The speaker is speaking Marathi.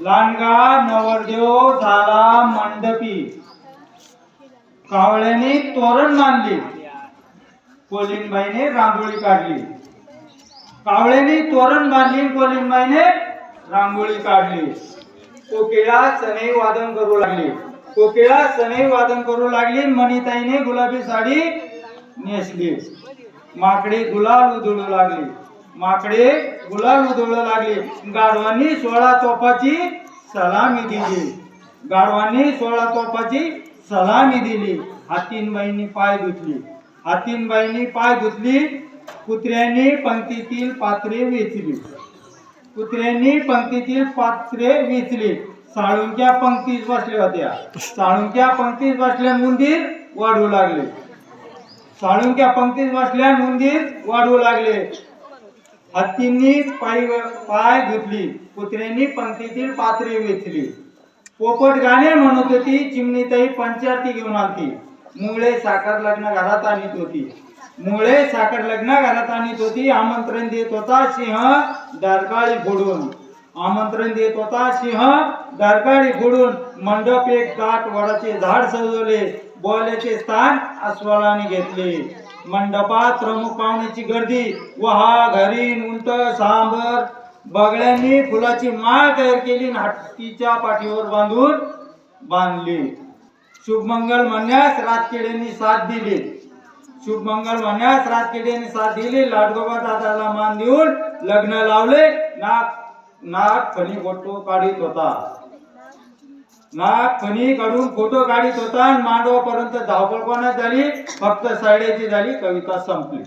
लांडगा नवरदेव झाला मंडपी. कावळ्याने तोरण बांधले. कोलिनबाईने रांगोळी काढली. कावळ्याने तोरण बांधली कोलिनबाईने रांगोळी काढली. कोकिळा सनई वादन करू लागली. कोकिळा सनई वादन करू लागली मणिताईने गुलाबी साडी नेसली. माकडी गुलाल उधळू लागली. माकडे गुलाल उधळू लागले. गाढवांनी सोळा तोफाची सलामी दिली. गाढवांनी सोळा तोफाची सलामी दिली. हातीनबाईंनी पाय धुतली. हातीनबाईंनी पाय धुतली. कुत्र्यांनी पंक्तीतील पात्रे वेचली. कुत्र्यांनी पंक्तीतील पात्रे वेचली. साळुंक्या पंक्तीत बसल्या होत्या. साळुंक्या पंक्तीत बसल्या मुंदीर वाढू लागले. साळुंक्या पंक्तीत बसल्या मुंदीर वाढू लागले. हत्तींनी पाय पाय धुतली कुत्र्यांनी पंक्तीतील पात्रे वेचली. पोपट गाणे म्हणत होती चिमणीतही पंचारती घेऊन आलती. मुळे साखर लग्न घरात आणत होती. मुळे साखर लग्न घरात आणत होती आमंत्रण देत होता सिंह दरगाळी फोडून आमंत्रण देत होता सिंह दरगाळी फोडून मंडप एक दाट वडाचे झाड सजवले बोल्याचे स्थान अस्वलाने घेतले. मंडपात प्रमुख पाहुण्याची गर्दी. वहा घरी उंट सांबर. बगड्यांनी फुलाची माळ तयार केली नाटकीच्या पाठीवर बांधून बांधली. शुभमंगल म्हणण्यास रातकिड्यांनी साथ दिली. शुभमंगल म्हणण्यास रातकिड्यांनी साथ दिली. लाडगोबा दादाला मान देऊन लग्न लावले. नाक नाक फणी फोटो काढीत होता. मग फणी काढून फोटो काढीत होता आणि मांडवापर्यंत धावपळ कोणात झाली? फक्त साड्याची झाली कविता संपली.